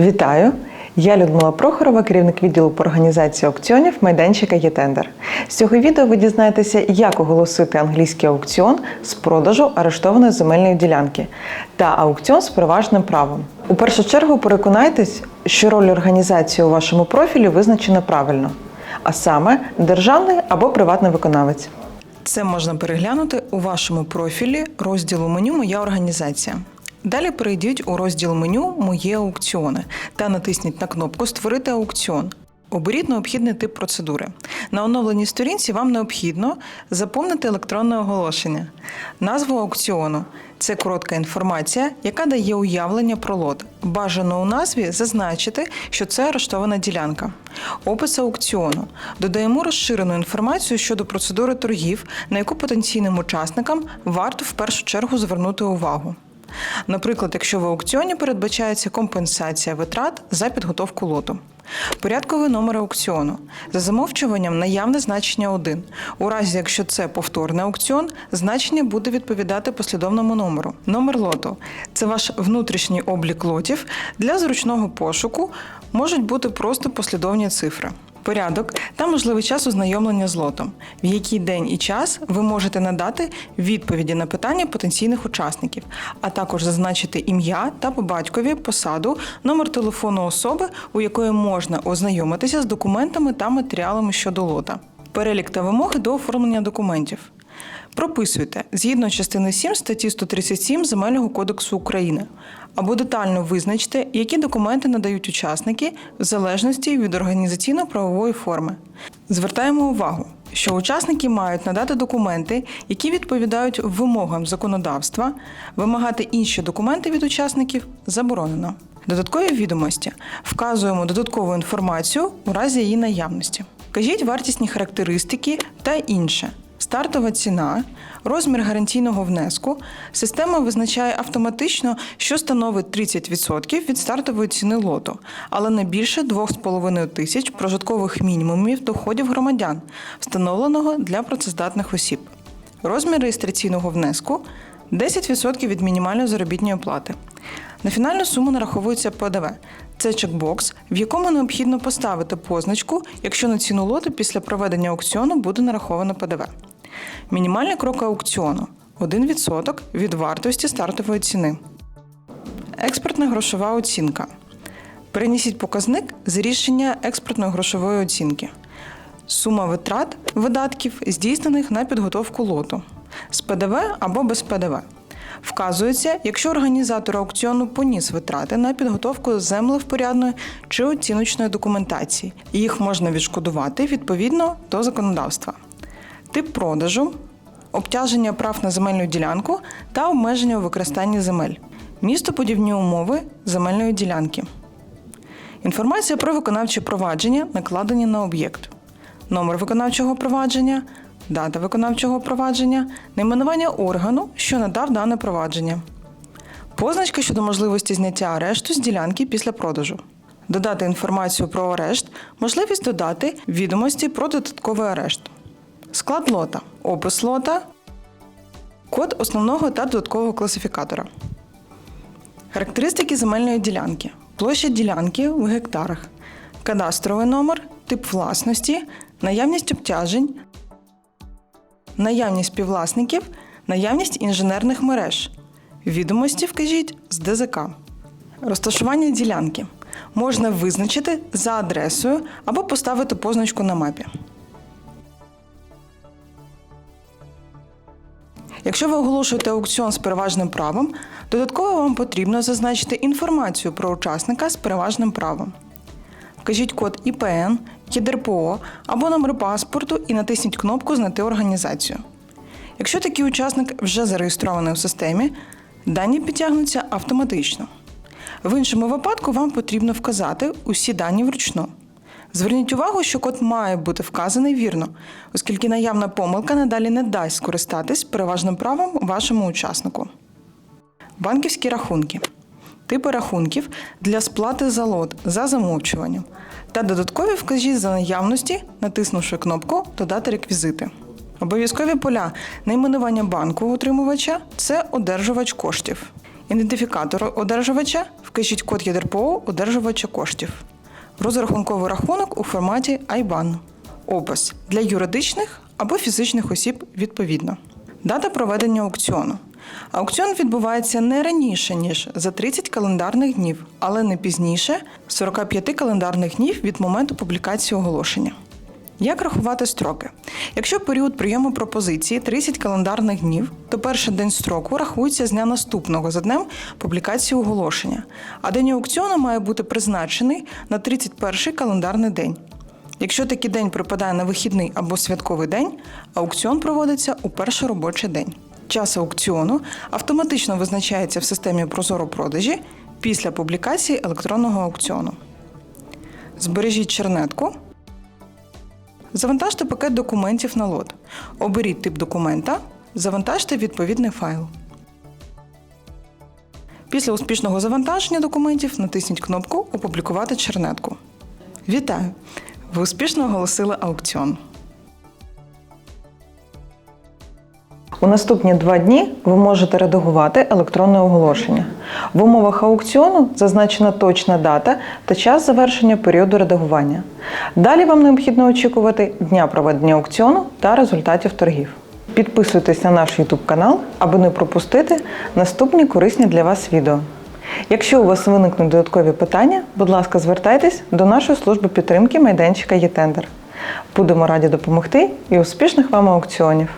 Вітаю! Я Людмила Прохорова, керівник відділу по організації аукціонів майданчика «Єтендер». З цього відео ви дізнаєтеся, як оголосити англійський аукціон з продажу арештованої земельної ділянки та аукціон з переважним правом. У першу чергу переконайтесь, що роль організації у вашому профілі визначена правильно, а саме державний або приватний виконавець. Це можна переглянути у вашому профілі розділу меню Моя організація. Далі перейдіть у розділ меню Мої аукціони та натисніть на кнопку Створити аукціон. Оберіть необхідний тип процедури. На оновленій сторінці вам необхідно заповнити електронне оголошення, назву аукціону. Це коротка інформація, яка дає уявлення про лот. Бажано у назві зазначити, що це арештована ділянка. Опис аукціону. Додаємо розширену інформацію щодо процедури торгів, на яку потенційним учасникам варто в першу чергу звернути увагу. Наприклад, якщо в аукціоні передбачається компенсація витрат за підготовку лоту. Порядковий номер аукціону. За замовчуванням наявне значення 1. У разі, якщо це повторний аукціон, значення буде відповідати послідовному номеру. Номер лоту це ваш внутрішній облік лотів. Для зручного пошуку можуть бути просто послідовні цифри. Порядок та можливий час ознайомлення з лотом, в який день і час ви можете надати відповіді на питання потенційних учасників, а також зазначити ім'я та по батькові посаду, номер телефону особи, у якої можна ознайомитися з документами та матеріалами щодо лота, перелік та вимоги до оформлення документів. Прописуйте згідно частини 7 статті 137 Земельного кодексу України або детально визначте, які документи надають учасники в залежності від організаційно-правової форми. Звертаємо увагу, що учасники мають надати документи, які відповідають вимогам законодавства, вимагати інші документи від учасників заборонено. Додаткові відомості вказуємо додаткову інформацію у разі її наявності. Кажіть вартісні характеристики та інше. Стартова ціна, розмір гарантійного внеску. Система визначає автоматично, що становить 30% від стартової ціни лоту, але не більше 2,5 тисяч прожиткових мінімумів доходів громадян, встановленого для працездатних осіб. Розмір реєстраційного внеску 10% від мінімальної заробітної плати. На фінальну суму нараховується ПДВ. Це чекбокс, в якому необхідно поставити позначку, якщо на ціну лоту після проведення аукціону буде нараховано ПДВ. Мінімальний крок аукціону 1% від вартості стартової ціни. Експертна грошова оцінка. Перенесіть показник з рішення експертної грошової оцінки. Сума витрат видатків, здійснених на підготовку лоту з ПДВ або без ПДВ. Вказується, якщо організатор аукціону поніс витрати на підготовку землевпорядної чи оціночної документації, їх можна відшкодувати відповідно до законодавства. Тип продажу, обтяження прав на земельну ділянку та обмеження у використанні земель, містоподібні умови земельної ділянки. Інформація про виконавче провадження, накладені на об'єкт, номер виконавчого провадження, дата виконавчого провадження, найменування органу, що надав дане провадження, позначка щодо можливості зняття арешту з ділянки після продажу. Додати інформацію про арешт, можливість додати відомості про додатковий арешт. Склад лота, опис лота, код основного та додаткового класифікатора. Характеристики земельної ділянки. Площа ділянки в гектарах, кадастровий номер, тип власності, наявність обтяжень, наявність співвласників, наявність інженерних мереж. Відомості вкажіть з ДЗК. Розташування ділянки можна визначити за адресою або поставити позначку на мапі. Якщо ви оголошуєте аукціон з переважним правом, додатково вам потрібно зазначити інформацію про учасника з переважним правом. Вкажіть код ІПН, ЄДРПО або номер паспорту і натисніть кнопку Знайти організацію. Якщо такий учасник вже зареєстрований у системі, дані підтягнуться автоматично. В іншому випадку вам потрібно вказати усі дані вручну. Зверніть увагу, що код має бути вказаний вірно, оскільки наявна помилка надалі не дасть скористатись переважним правом вашому учаснику. Банківські рахунки. Типи рахунків для сплати за лот за замовчуванням та додаткові вкажіть за наявності, натиснувши кнопку Додати реквізити. Обов'язкові поля найменування банку утримувача це одержувач коштів. ідентифікатор одержувача, вкажіть код ЄДРПО одержувача коштів. Розрахунковий рахунок у форматі IBAN. Опис для юридичних або фізичних осіб відповідно. Дата проведення аукціону. Аукціон відбувається не раніше, ніж за 30 календарних днів, але не пізніше 45 календарних днів від моменту публікації оголошення. Як рахувати строки? Якщо період прийому пропозиції 30 календарних днів, то перший день строку рахується з дня наступного за днем публікації оголошення, а день аукціону має бути призначений на 31 календарний день. Якщо такий день припадає на вихідний або святковий день, аукціон проводиться у перший робочий день. Час аукціону автоматично визначається в системі Прозоро продажі після публікації електронного аукціону. Збережіть чернетку. Завантажте пакет документів на лот. Оберіть тип документа, завантажте відповідний файл. Після успішного завантаження документів натисніть кнопку Опублікувати чернетку. Вітаю! Ви успішно оголосили аукціон. У наступні два дні ви можете редагувати електронне оголошення. В умовах аукціону зазначена точна дата та час завершення періоду редагування. Далі вам необхідно очікувати дня проведення аукціону та результатів торгів. Підписуйтесь на наш YouTube канал, аби не пропустити наступні корисні для вас відео. Якщо у вас виникнуть додаткові питання, будь ласка, звертайтесь до нашої служби підтримки майданчика ЄТендер. Будемо раді допомогти і успішних вам аукціонів!